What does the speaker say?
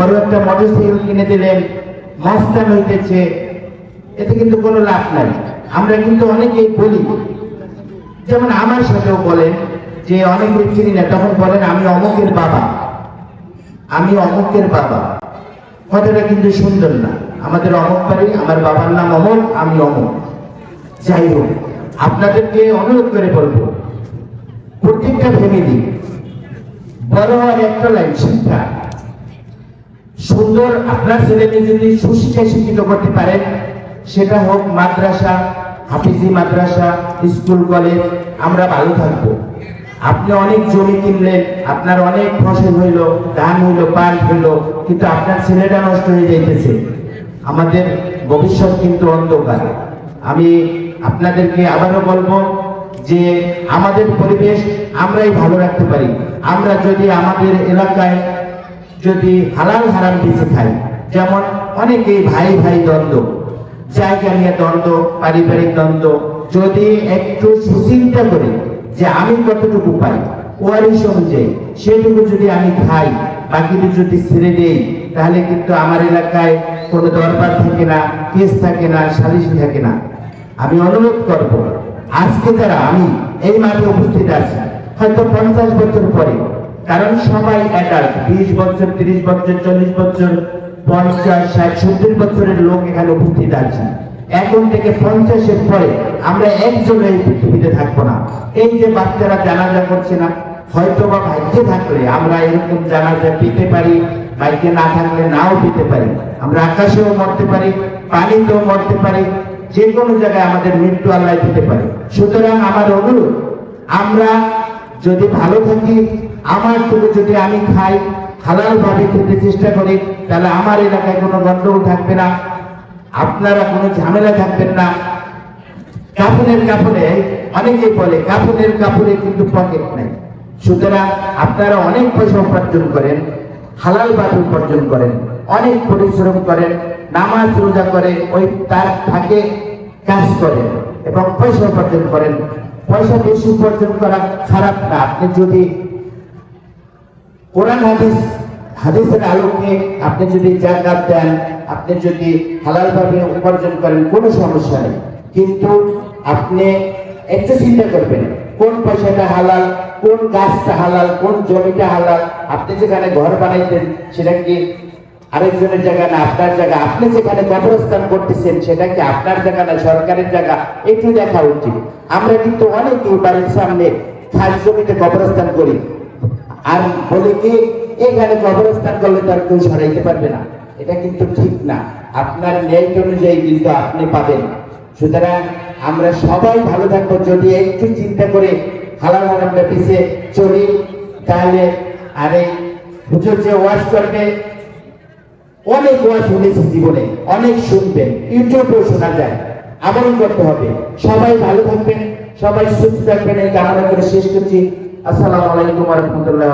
বড় একটা মোটরসাইকেল কিনে দিলেন মস্তান হইতেছে, এতে কিন্তু কোনো লাভ নাই। আমরা কিন্তু অনেকেই বলি, যেমন আমার সাথেও বলেন যে অনেকে চিনি না, তখন বলেন, আমি অমুকের বাবা। আমি অমুকের বাবা। কথাটা কিন্তু সুন্দর না। আমাদের অমুক বাড়ি, আমার বাবার নাম অমর আমি অমুক। যাই হোক, আপনাদেরকে অনুরোধ করে বলব, প্রত্যেকটা ফ্যামিলি বড় আর একটা লাইন শিক্ষা। সুন্দর আপনার ছেলেকে যদি সুশিক্ষায় শিক্ষিত করতে পারেন সেটা হোক মাদ্রাসা, হাফিজি মাদ্রাসা, স্কুল, কলেজ, আমরা ভালো থাকব। আপনি অনেক জমি কিনলেন, আপনার অনেক ফসল হইল, ধান হইল পান হইল, কিন্তু আপনার ছেলেটা নষ্ট হয়ে যাইতেছে। আমাদের ভবিষ্যৎ কিন্তু অন্ধকার। আমি আপনাদেরকে আবারও বলব যে আমাদের পরিবেশ আমরাই ভালো রাখতে পারি। আমরা যদি আমাদের এলাকায় যদি হালাল হারাম বেঁচে খাই যেমন অনেকেই ভাই ভাই দ্বন্দ্ব, জায়গা নিয়ে দ্বন্দ্ব, পারিবারিক দ্বন্দ্ব, যদি একটু সুচিন্তা করি যে আমি কতটুকু পাই, ওয়ারিশ অনুযায়ী সেটুকু যদি আমি খাই, বাকিটুকু যদি ছেড়ে দেই, তাহলে কিন্তু আমার এলাকায় কোনো দরবার থাকে না, কেস থাকে না, সালিশি থাকে না। আমি অনুরোধ করব, আজকে যারা আমি এই মাঠে উপস্থিত আছি, হয়তো পঞ্চাশ বছর পরে কারণ সবাই অ্যাডাল্ট বিশ বছর, তিরিশ বছর, চল্লিশ বছর, পঞ্চাশ, ষাট, সত্তর বছরের লোক এখানে উপস্থিত আছে। এখন থেকে পঞ্চাশের পরে আমরা একজন এই পৃথিবীতে থাকব না। এই যে বাচ্চারা জানাজা করছে না হয়তো বা ভাগ্যে থাকলে আমরা এরকম জানাজা পেতে পারি, ভাগ্যে না থাকলে নাও পেতে পারি। আমরা আকাশেও মরতে পারি, পানিতেও মরতে পারি যে কোনো জায়গায় আমাদের মৃত্যু আল্লাহ দিতে পারে। সুতরাং আমার অনুরোধ, আমরা যদি ভালো থাকি, আমার থেকে যদি আমি খাই হালাল ভাবে খেতে চেষ্টা করি, তাহলে আমার এলাকায় কোনো গন্ডগোল থাকবে না, আপনারা কোনো ঝামেলা থাকবেন না। কাপড়ের কাপড়ে অনেকে বলে কাপড়ের কাপড়ে কিন্তু পকেট নাই। সুতরাং আপনারা অনেক পয়সা উপার্জন করেন, হালাল ভাবে উপার্জন করেন, অনেক পরিশ্রম করেন, নামাজ রোজা করে, ওই তার থাকে কাজ করেন এবং পয়সা উপার্জন করেন। পয়সা বেশি উপার্জন করা খারাপ না। আপনি যদি কোরআন, হাদিস, হাদিসের আলোকে আপনি যদি জাকাত দেন, আপনি যদি হালাল ভাবে উপার্জন করেন, কোনো সমস্যা নেই। কিন্তু আপনি একটু চিন্তা করবেন, কোন পয়সাটা হালাল, কোন গাছটা হালাল, কোন জমিটা হালাল, আপনি যেখানে ঘর বানাইতেন, সেটা কি আরেকজনের জায়গা না, আপনার জায়গা। আপনি যেখানে কবরস্থান করতেছেন, সেটা কি আপনার জায়গা না সরকারের জায়গা? একটু দেখা উচিত। আমরা কিন্তু অনেকেই বাড়ির সামনে খাস জমিতে কবরস্থান করি। আর বলে কি? এখানে কবরস্থান করলে তার কেউ সরাইতে পারবে না। এটা কিন্তু ঠিক না। আপনার ন্যায় অনুযায়ী কিন্তু আপনি পাবেন সুতরাং আমরা সবাই ভালো থাকব। যদি একটু চিন্তা করে হালাল হারামটা পিছিয়ে চলি, তাহলে আরে হুজুর যে ওয়াশ করবে অনেক ওয়াজ শুনেছি জীবনে অনেক শুনবেন ইউটিউবেও শোনা যায়। আমল করতে হবে। সবাই ভালো থাকবেন, সবাই সুস্থ থাকবেন। এই কামনা করে শেষ করছি। আসসালামু আলাইকুম রহমতুল্লাহ